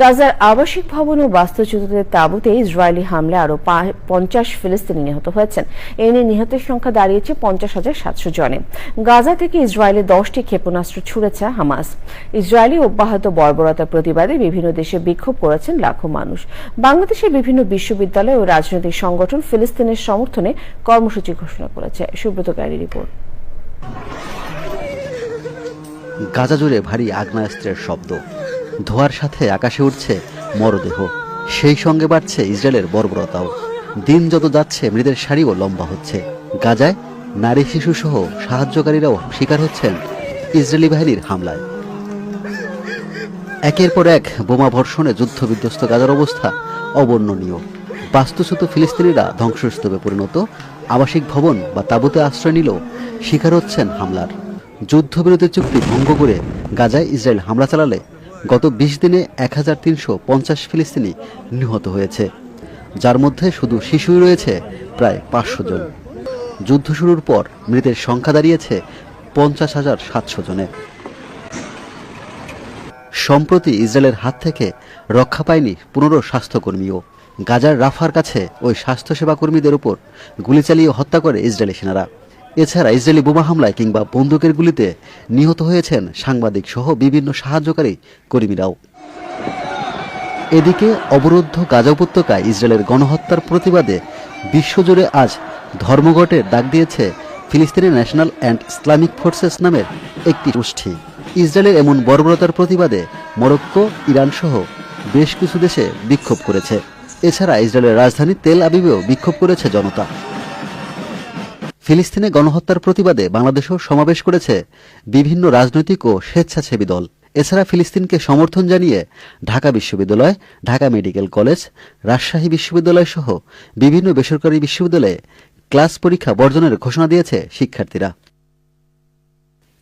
গাজার আবাসিক ভবন ও বাস্তুচ্যুতদের তাঁবুতে ইসরায়েলি হামলায় আরও পঞ্চাশ ফিলিস্তিনি নিহত হয়েছেন। এ নিয়ে নিহতের সংখ্যা দাঁড়িয়েছে পঞ্চাশ হাজার সাতশো জনে। গাজা থেকে ইসরায়েলে দশটি ক্ষেপণাস্ত্র ছুড়েছে হামাস। ইসরায়েলি অব্যাহত বর্বরতার প্রতিবাদে বিভিন্ন দেশে বিক্ষোভ করেছেন লাখো মানুষ। বাংলাদেশের বিভিন্ন বিশ্ববিদ্যালয় ও রাজনৈতিক সংগঠন ফিলিস্তিনের সমর্থনে কর্মসূচি ঘোষণা করেছে। সুব্রত রিপোর্ট। গাজা জুড়ে ভারী আগ্নেয়াস্ত্রের শব্দ। ধোয়ার সাথে আকাশে উঠছে মরদেহ। সেই সঙ্গে বাড়ছে ইসরায়েলের বর্বরতাও। দিন যত যাচ্ছে, মৃতের সারিও লম্বা হচ্ছে। গাজায় নারী শিশু সহ সাহায্যকারীরাও শিকার হচ্ছেন ইসরায়েলি বাহিনীর হামলায়। একের পর এক বোমা বর্ষণে যুদ্ধবিধ্বস্ত গাজার অবস্থা অবর্ণনীয়। বাস্তুচ্যুত ফিলিস্তিনিরা ধ্বংসস্তূপে পরিণত। আবাসিক ভবন বা তাঁবুতে আশ্রয় নিলেও শিকার হচ্ছেন হামলার। যুদ্ধবিরতি চুক্তি ভঙ্গ করে গাজায় ইসরায়েল হামলা চালালে গত বিশ দিনে এক হাজার তিনশো পঞ্চাশ ফিলিস্তিনি নিহত হয়েছে। যার মধ্যে শুধু শিশুই রয়েছে, প্রায় পাঁচশো জন। যুদ্ধ শুরুর পর মৃতের সংখ্যা দাঁড়িয়েছে পঞ্চাশ হাজার সাতশো জনে। সম্প্রতি ইসরায়েলের হাত থেকে রক্ষা পায়নি পনেরো স্বাস্থ্যকর্মীও। গাজার রাফার কাছে ওই স্বাস্থ্যসেবা কর্মীদের উপর গুলি চালিয়ে হত্যা করে ইসরায়েলি সেনারা। এছাড়া ইসরায়েলি বোমা হামলায় কিংবা বন্দুকের গুলিতে নিহত হয়েছেন সাংবাদিক সহ বিভিন্ন সাহায্যকারী কর্মীরাও। এদিকে অবরুদ্ধ গাজা উপত্যকায় ইসরায়েলের গণহত্যার প্রতিবাদে বিশ্বজুড়ে আজ ধর্মঘটের ডাক দিয়েছে ফিলিস্তিনি ন্যাশনাল অ্যান্ড ইসলামিক ফোর্সেস নামের একটি গোষ্ঠী। ইসরায়েলের এমন বর্বরতার প্রতিবাদে মরক্কো, ইরান সহ বেশ কিছু দেশে বিক্ষোভ করেছে। এছাড়া ইসরায়েলের রাজধানী তেল আবিবেও বিক্ষোভ করেছে জনতা। ফিলিস্তিনে গণহত্যার প্রতিবাদে বাংলাদেশেও সমাবেশ করেছে বিভিন্ন রাজনৈতিক ও স্বেচ্ছাসেবী দল। এছাড়া ফিলিস্তিনকে সমর্থন জানিয়ে ঢাকা বিশ্ববিদ্যালয় ঢাকা মেডিকেল কলেজ রাজশাহী বিশ্ববিদ্যালয় সহ বিভিন্ন বেসরকারি বিশ্ববিদ্যালয়ে ক্লাস পরীক্ষা বর্জনের ঘোষণা দিয়েছে শিক্ষার্থীরা।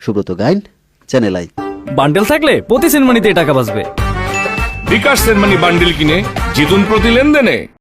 Subrata Gain channel I. Bundle থাকলে প্রতি সেনমানিতে টাকা বাঁচবে। বিকাশ সেনমানি বান্ডিল কিনে জিতুন প্রতি লেনদেনে।